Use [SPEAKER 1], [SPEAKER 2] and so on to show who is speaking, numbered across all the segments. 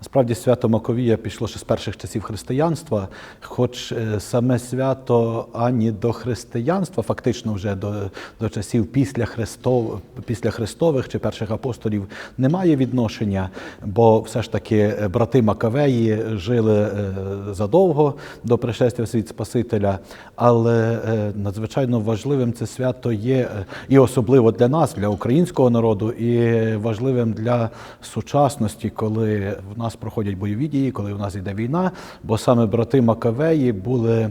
[SPEAKER 1] Насправді свято Маковія пішло ще з перших часів християнства, хоч е, саме свято ані до християнства, фактично вже до, до часів після, Христов, після Христових чи перших апостолів не має відношення, бо все ж таки е, брати Макавеї жили е, задовго до пришестя в світ Спасителя, але надзвичайно важливим це свято є і особливо для нас, для українського народу, і важливим для сучасності, коли в нас проходять бойові дії, коли в нас йде війна, бо саме брати Макавеї були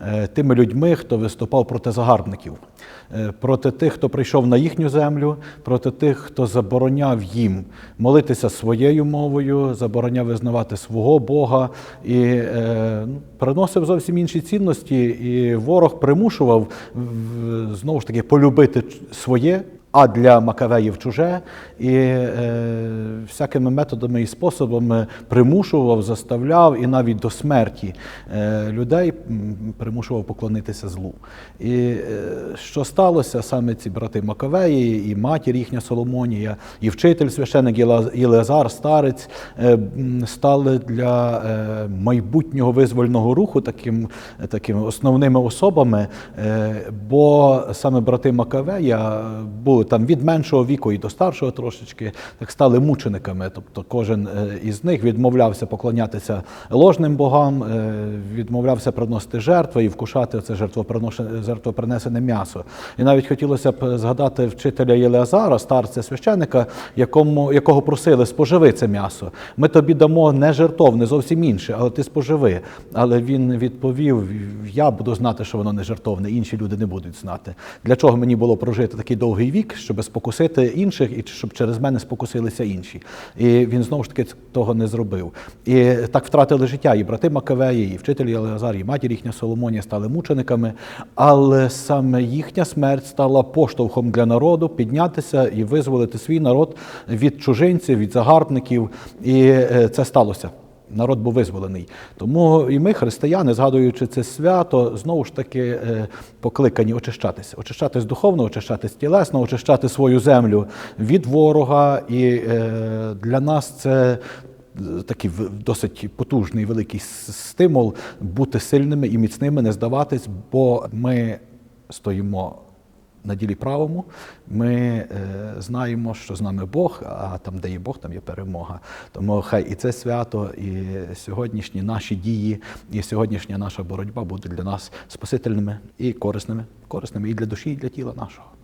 [SPEAKER 1] е, тими людьми, хто виступав проти загарбників, е, проти тих, хто прийшов на їхню землю, проти тих, хто забороняв їм молитися своєю мовою, забороняв визнавати свого Бога і е, ну, приносив зовсім інші цінності. І ворог примушував знову ж таки полюбити своє. А для Макавеїв чуже і е, всякими методами і способами примушував, заставляв і навіть до смерті е, людей примушував поклонитися злу. І е, що сталося, саме ці брати Макавеї, і матір їхня Соломонія, і вчитель священик Єлеазар, старець, е, стали для е, майбутнього визвольного руху таким, такими основними особами, е, бо саме брати Макавея були там від меншого віку і до старшого трошечки, так стали мучениками. Тобто кожен е, із них відмовлявся поклонятися ложним богам, е, відмовлявся приносити жертви і вкушати це жертвопринесене м'ясо. І навіть хотілося б згадати вчителя Єлеазара, старця священика, якому, якого просили споживи це м'ясо. Ми тобі дамо не жертовне, зовсім інше, але ти споживи. Але він відповів: я буду знати, що воно не жертовне, інші люди не будуть знати. Для чого мені було прожити такий довгий вік, щоб спокусити інших і щоб через мене спокусилися інші. І він знову ж таки того не зробив. І так втратили життя і брати Макавеї, і вчитель Єлеазар, і матір їхня Соломонія стали мучениками. Але саме їхня смерть стала поштовхом для народу піднятися і визволити свій народ від чужинців, від загарбників. І е, це сталося. Народ був визволений. Тому і ми, християни, згадуючи це свято, знову ж таки е, покликані очищатися, очищатись духовно, очищатись тілесно, очищати свою землю від ворога. І е, для нас це е, такий досить потужний великий стимул бути сильними і міцними, не здаватись, бо ми стоїмо на ділі правому. Ми е, знаємо, що з нами Бог, а там, де є Бог, там є перемога. Тому хай і це свято, і сьогоднішні наші дії, і сьогоднішня наша боротьба буде для нас спасительними і корисними, корисними і для душі, і для тіла нашого.